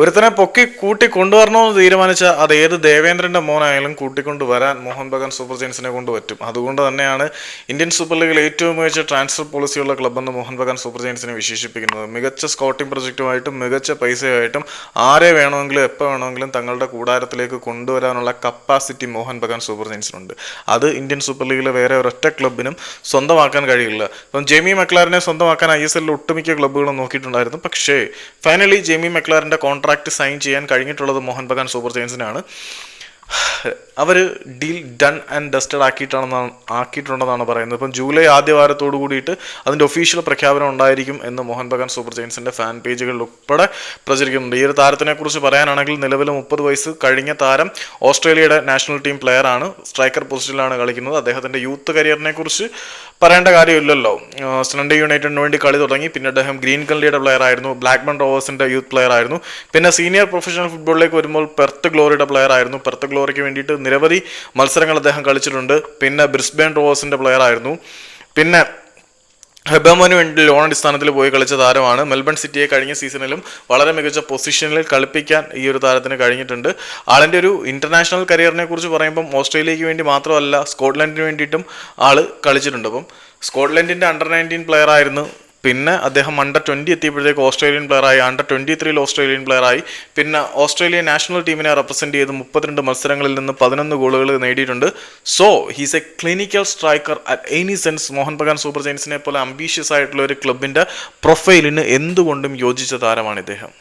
ഒരുത്തനെ പൊക്കി കൂട്ടി കൊണ്ടുവരണമെന്ന് തീരുമാനിച്ച അത് ഏത് ദേവേന്ദ്രന്റെ മോനായാലും കൂട്ടിക്കൊണ്ട് വരാൻ മോഹൻ ബഗാൻ സൂപ്പർ ജയൻസിനെ കൊണ്ട് പറ്റും അതുകൊണ്ട് തന്നെയാണ് ഇന്ത്യൻ സൂപ്പർ ലീഗിൽ ഏറ്റവും മികച്ച ട്രാൻസ്ഫർ പോളിസിയുള്ള ക്ലബ്ബെന്ന് മോഹൻ ബഗാൻ സൂപ്പർ ജയൻസിനെ വിശേഷിപ്പിക്കുന്നത്. മികച്ച സ്കൗട്ടിംഗ് പ്രൊജക്റ്റുമായിട്ടും മികച്ച പൈസയായിട്ടും ആരെ വേണമെങ്കിലും എപ്പോൾ വേണമെങ്കിലും തങ്ങളുടെ കൂടാരത്തിലേക്ക് കൊണ്ടുവരാനുള്ള കപ്പാസിറ്റി മോഹൻ ബഗാൻ സൂപ്പർ ജയൻസിനുണ്ട്. അത് ഇന്ത്യൻ സൂപ്പർ ലീഗിലെ വേറെ ഒരൊറ്റ ക്ലബിനും സ്വന്തമാക്കാൻ കഴിയില്ല. ഇപ്പം ജെമി മെക്ലാറിനെ സ്വന്തമാക്കാൻ ഐ എസ് എല്ലിൽ ഒട്ടുമിക്ക ക്ലബ്ബുകളും നോക്കിയിട്ടുണ്ടായിരുന്നു. പക്ഷേ ഫൈനലി ജെമി മെക്ലാറിന്റെ സൈൻ ചെയ്യാൻ കഴിഞ്ഞിട്ടുള്ളത് മോഹൻ ബഗാൻ സൂപ്പർ ജയൻസിനാണ്. അവർ ഡീൽ ഡൺ ആൻഡ് ഡസ്റ്റഡ് ആക്കിയിട്ടാണെന്നാണ് ആക്കിയിട്ടുണ്ടെന്നാണ് പറയുന്നത്. ഇപ്പം ജൂലൈ ആദ്യ വാരത്തോടു കൂടിയിട്ട് അതിന്റെ ഒഫീഷ്യൽ പ്രഖ്യാപനം ഉണ്ടായിരിക്കും എന്ന് മോഹൻ ബഗാൻ സൂപ്പർ ജയൻസിന്റെ ഫാൻ പേജുകളിൽ ഉൾപ്പെടെ പ്രചരിക്കുന്നുണ്ട്. ഈ ഒരു താരത്തിനെ കുറിച്ച് പറയാനാണെങ്കിൽ നിലവിൽ മുപ്പത് വയസ്സ് കഴിഞ്ഞ താരം ഓസ്ട്രേലിയയുടെ നാഷണൽ ടീം പ്ലെയർ ആണ്. സ്ട്രൈക്കർ പൊസിഷനിലാണ് കളിക്കുന്നത്. അദ്ദേഹത്തിന്റെ യൂത്ത് കരിയറിനെ കുറിച്ച് പറയേണ്ട കാര്യമില്ലല്ലോ. സ്ലണ്ടർ യുണൈറ്റഡിന് വേണ്ടി കളി തുടങ്ങി. പിന്നെ അദ്ദേഹം ഗ്രീൻ കൺലിയുടെ പ്ലെയർ ആയിരുന്നു. ബ്ലാക്ക്ബൺ റോവേഴ്സിന്റെ യൂത്ത് പ്ലെയർ ആയിരുന്നു. പിന്നെ സീനിയർ പ്രൊഫഷണൽ ഫുട്ബോളിലേക്ക് വരുമ്പോൾ പെർത്ത് ഗ്ലോറിയുടെ പ്ലെയർ ആയിരുന്നു. പെർത്ത് ഗ്ലോറിക്ക് വേണ്ടിയിട്ട് നിരവധി മത്സരങ്ങൾ അദ്ദേഹം കളിച്ചിട്ടുണ്ട്. പിന്നെ ബ്രിസ്ബേൺ റോവേഴ്സിന്റെ പ്ലെയർ ആയിരുന്നു. പിന്നെ ഹെബമോന് വേണ്ടി ലോൺ അടിസ്ഥാനത്തിൽ പോയി കളിച്ച താരമാണ്. മെൽബൺ സിറ്റിയെ കഴിഞ്ഞ സീസണിലും വളരെ മികച്ച പൊസിഷനിൽ കളിപ്പിക്കാൻ ഈ ഒരു താരത്തിന് കഴിഞ്ഞിട്ടുണ്ട്. ആളിന്റെ ഒരു ഇന്റർനാഷണൽ കരിയറിനെ കുറിച്ച് പറയുമ്പം ഓസ്ട്രേലിയയ്ക്ക് വേണ്ടി മാത്രമല്ല സ്കോട്ട്ലൻഡിന് വേണ്ടിയിട്ടും ആൾ കളിച്ചിട്ടുണ്ട്. അപ്പം സ്കോട്ട്ലൻഡിന്റെ അണ്ടർ നയന്റീൻ പ്ലെയർ ആയിരുന്നു പിന്നെ അദ്ദേഹം അണ്ടർ ട്വന്റി എത്തിയപ്പോഴത്തേക്ക് ഓസ്ട്രേലിയൻ പ്ലെയറായി അണ്ടർ ട്വന്റി ത്രീയിൽ ഓസ്ട്രേലിയൻ പ്ലെയറായി പിന്നെ ഓസ്ട്രേലിയൻ നാഷണൽ ടീമിനെ റെപ്രസെന്റ് ചെയ്ത് മുപ്പത്തിരണ്ട് മത്സരങ്ങളിൽ നിന്ന് പതിനൊന്ന് ഗോളുകൾ നേടിയിട്ടുണ്ട്. So he's a clinical striker at any sense Mohun Bagan super ജയൻസിനെ പോലെ അംബീഷ്യസ് ആയിട്ടുള്ള ഒരു ക്ലബിന്റെ പ്രൊഫൈലിന് എന്തുകൊണ്ടും യോജിച്ച താരമാണ് ഇദ്ദേഹം.